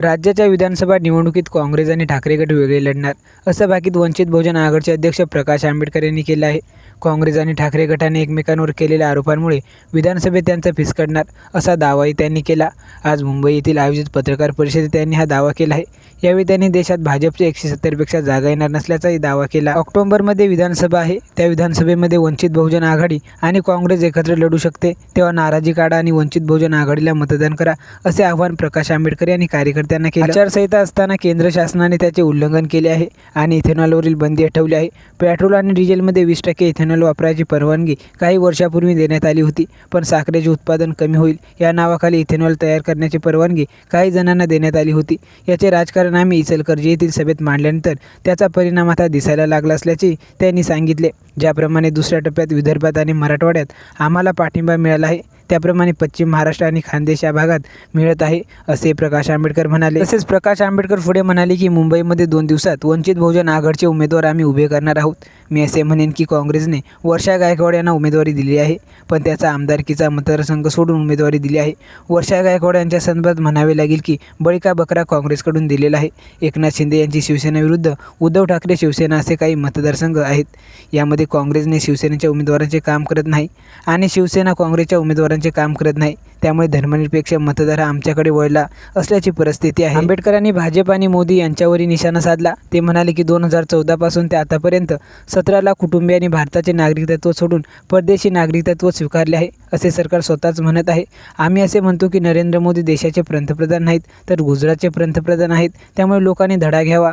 राज्याच्या विधानसभा निवडणुकीत काँग्रेस आणि ठाकरे गट वेगळे लढणार असं भाकीत वंचित बहुजन आघाडीचे अध्यक्ष प्रकाश आंबेडकर यांनी केलं आहे. काँग्रेस आणि ठाकरे गटाने एकमेकांवर केलेल्या आरोपांमुळे विधानसभेत त्यांचा फिसकटणार असा दावाही त्यांनी केला. आज मुंबई येथील आयोजित पत्रकार परिषदेत त्यांनी हा दावा केला आहे. यावेळी त्यांनी देशात भाजपचे एकशे सत्तरपेक्षा जागा येणार नसल्याचाही दावा केला. ऑक्टोबरमध्ये विधानसभा आहे. त्या विधानसभेमध्ये वंचित बहुजन आघाडी आणि काँग्रेस एकत्र लढू शकते. तेव्हा नाराजी काढा आणि वंचित बहुजन आघाडीला मतदान करा असे आवाहन प्रकाश आंबेडकर यांनी कार्यकर्त्यांना केले. आचारसंहिता असताना केंद्र शासनाने त्याचे उल्लंघन केले आहे आणि इथेनॉलवरील बंदी हटवली आहे. पेट्रोल आणि डिझेलमध्ये वीस टक्के इथेनॉल वापरायची परवानगी काही वर्षापूर्वी देण्यात आली होती. पण साखरेचे उत्पादन कमी होईल या नावाखाली इथेनॉल तयार करण्याची परवानगी काही जणांना देण्यात आली होती. याचे राजकारण आम्ही इचलकरजी येथील सभेत मांडल्यानंतर त्याचा परिणाम आता दिसायला लागला असल्याचे त्यांनी सांगितले. ज्याप्रमाणे दुसऱ्या टप्प्यात विदर्भात आणि मराठवाड्यात आम्हाला पाठिंबा मिळाला आहे त्याप्रमाणे पश्चिम महाराष्ट्र आणि खानदेश या भागात मिळत आहे असे प्रकाश आंबेडकर म्हणाले. तसेच प्रकाश आंबेडकर पुढे म्हणाले की मुंबईमध्ये दोन दिवसात वंचित बहुजन आघाडीचे उमेदवार आम्ही उभे करणार आहोत. मी असे म्हणेन की काँग्रेसने वर्षा गायकवाड यांना उमेदवारी दिली आहे पण त्याचा आमदारकीचा मतदारसंघ सोडून उमेदवारी दिली आहे. वर्षा गायकवाड यांच्या संदर्भात म्हणावे लागेल की बळीका बकरा काँग्रेसकडून दिलेला आहे. एकनाथ शिंदे यांची शिवसेनेविरुद्ध उद्धव ठाकरे शिवसेना असे काही मतदारसंघ आहेत. यामध्ये काँग्रेसने शिवसेनेच्या उमेदवारांचे काम करत नाही आणि शिवसेना काँग्रेसच्या उमेदवारांचे काम करत नाही. त्यामुळे धर्मनिरपेक्ष मतदार हा आमच्याकडे वळला असल्याची परिस्थिती आहे. आंबेडकरांनी भाजप आणि मोदी यांच्यावरही निशाणा साधला. ते म्हणाले की दोन हजार चौदापासून ते आतापर्यंत सतरा लाख कुटुंबियांनी भारताचे नागरिकत्व सोडून परदेशी नागरिकत्व स्वीकारले आहे असे सरकार स्वतःच म्हणत आहे. आम्ही असे म्हणतो की नरेंद्र मोदी देशाचे पंतप्रधान नाहीत तर गुजरातचे पंतप्रधान आहेत. त्यामुळे लोकांनी धडा घ्यावा.